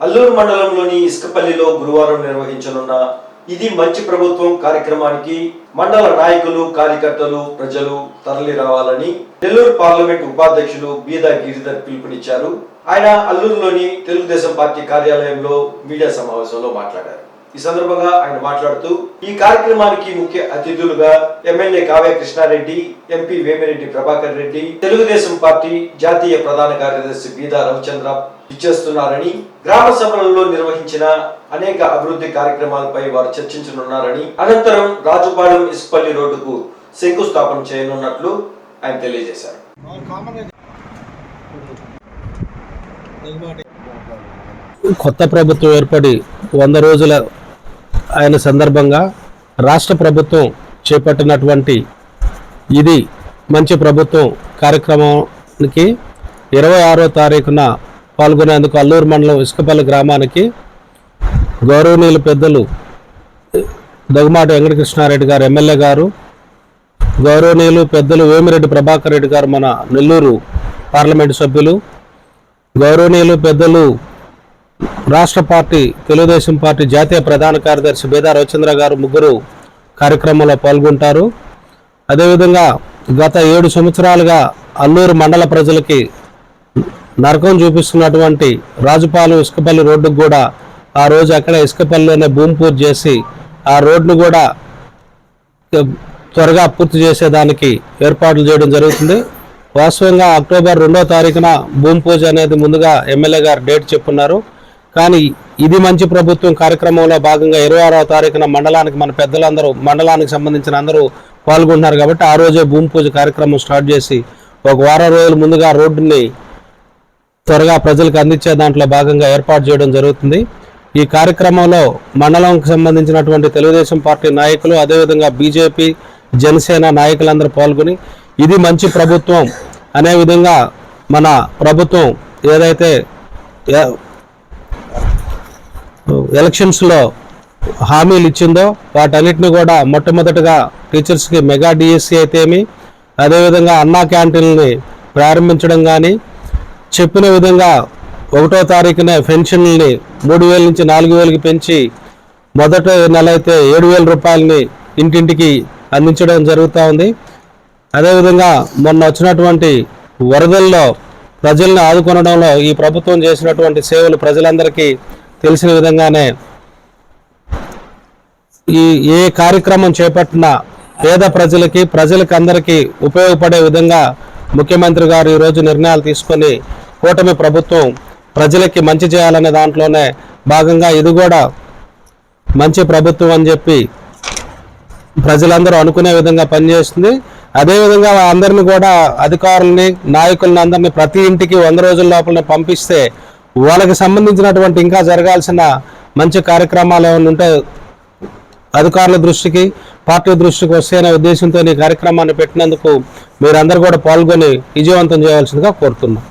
అల్లూరు మండలంలోని ఇసుకపల్లిలో గురువారం నిర్వహించనున్న ఇది మంచి ప్రభుత్వం కార్యక్రమానికి మండల నాయకులు కార్యకర్తలు ప్రజలు తరలి రావాలని నెల్లూరు పార్లమెంట్ ఉపాధ్యక్షులు బీదా గిరిధర్ పిలుపునిచ్చారు. ఆయన అల్లూరులోని తెలుగుదేశం పార్టీ కార్యాలయంలో మీడియా సమావేశంలో మాట్లాడారు. ఈ సందర్భంగా ఆయన మాట్లాడుతూ ఈ కార్యక్రమానికి ముఖ్య అతిథులుగా MLA Kavya Krishna Reddy MP Vemireddy Prabhakar Reddy Telugu Desam party జాతీయ ప్రధాన కార్యదర్శి బీదా రవిచంద్ర ఇచ్చేస్తున్నారని గ్రామ సభలలో నిర్వహించిన అనేక అభివృద్ధి కార్యక్రమాలపై వారు చర్చించనున్నారని అనంతరం రాజుపాలెం ఇసుపల్లి రోడ్డుకు శంకుస్థాపన చేయనున్నట్లు ఆయన తెలియజేశారు. కొత్త ప్రభుత్వం ఏర్పడి వంద రోజుల ఆయన సందర్భంగా రాష్ట్ర ప్రభుత్వం చేపట్టినటువంటి ఇది మంచి ప్రభుత్వం కార్యక్రమానికి ఇరవై ఆరో తారీఖున పాల్గొనేందుకు అల్లూరు మండలం ఇసుకపల్లి గ్రామానికి గౌరవనీయులు పెద్దలు దగ్గమాటి వెంకటకృష్ణారెడ్డి గారు ఎమ్మెల్యే గారు గౌరవనీయులు పెద్దలు వేమిరెడ్డి ప్రభాకర్ రెడ్డి గారు మన నెల్లూరు పార్లమెంటు సభ్యులు గౌరవనీయులు పెద్దలు రాష్ట్ర పార్టీ తెలుగుదేశం పార్టీ జాతీయ ప్రధాన కార్యదర్శి బేదా రవిచంద్ర గారు ముగ్గురు కార్యక్రమంలో పాల్గొంటారు. అదేవిధంగా గత ఏడు సంవత్సరాలుగా అల్లూరు మండల ప్రజలకి నరకం చూపిస్తున్నటువంటి రాజుపాలెం ఇసుకపల్లి రోడ్డుకు కూడా ఆ రోజు అక్కడ ఇసుకపల్లిలోనే భూమి పూజ చేసి ఆ రోడ్ను కూడా త్వరగా పూర్తి చేసేదానికి ఏర్పాట్లు చేయడం జరుగుతుంది. వాస్తవంగా అక్టోబర్ రెండో తారీఖున భూమి పూజ అనేది ముందుగా ఎమ్మెల్యే గారు డేట్ చెప్పున్నారు. కానీ ఇది మంచి ప్రభుత్వం కార్యక్రమంలో భాగంగా ఇరవై ఆరవ తారీఖున మండలానికి మన పెద్దలందరూ మండలానికి సంబంధించిన అందరూ పాల్గొంటున్నారు కాబట్టి ఆ రోజే భూమి పూజ కార్యక్రమం స్టార్ట్ చేసి ఒక వారం రోజుల ముందుగా రోడ్డుని త్వరగా ప్రజలకు అందించే దాంట్లో భాగంగా ఏర్పాటు చేయడం జరుగుతుంది. ఈ కార్యక్రమంలో మండలంకి సంబంధించినటువంటి తెలుగుదేశం పార్టీ నాయకులు అదేవిధంగా బీజేపీ జనసేన నాయకులందరూ పాల్గొని ఇది మంచి ప్రభుత్వం. అనే విధంగా మన ప్రభుత్వం ఏదైతే ఎలక్షన్స్లో హామీలు ఇచ్చిందో వాటన్నిటిని కూడా మొట్టమొదటిగా టీచర్స్కి మెగా డిఎస్సి అయితేమి అదేవిధంగా అన్నా క్యాంటీన్ని ప్రారంభించడం కానీ చెప్పిన విధంగా ఒకటో తారీఖున పెన్షన్లని మూడు వేల నుంచి నాలుగు వేలకి పెంచి మొదట నెల అయితే ఏడు వేల రూపాయలని ఇంటింటికి అందించడం జరుగుతూ ఉంది. అదేవిధంగా మొన్న వచ్చినటువంటి వరదల్లో ప్రజల్ని ఆదుకొనడంలో ఈ ప్రభుత్వం చేసినటువంటి సేవలు ప్రజలందరికీ తెలిసిన విధంగానే ఈ ఏ కార్యక్రమం చేపట్టినా పేద ప్రజలకి ప్రజలకి అందరికీ ఉపయోగపడే విధంగా ముఖ్యమంత్రి గారు ఈరోజు నిర్ణయాలు తీసుకొని కూటమి ప్రభుత్వం ప్రజలకి మంచి చేయాలనే దాంట్లోనే భాగంగా ఇది కూడా మంచి ప్రభుత్వం అని చెప్పి ప్రజలందరూ అనుకునే విధంగా పనిచేస్తుంది. అదేవిధంగా అందరిని కూడా అధికారుల్ని నాయకులని అందరినీ ప్రతి ఇంటికి వంద రోజుల లోపలనే పంపిస్తే వాళ్ళకి సంబంధించినటువంటి ఇంకా జరగాల్సిన మంచి కార్యక్రమాలు ఏమైనా ఉంటే అధికారుల దృష్టికి పార్టీ దృష్టికి వస్తేనే ఉద్దేశంతో ఈ కార్యక్రమాన్ని పెట్టినందుకు మీరందరూ కూడా పాల్గొని విజయవంతం చేయాల్సిందిగా కోరుతున్నాం.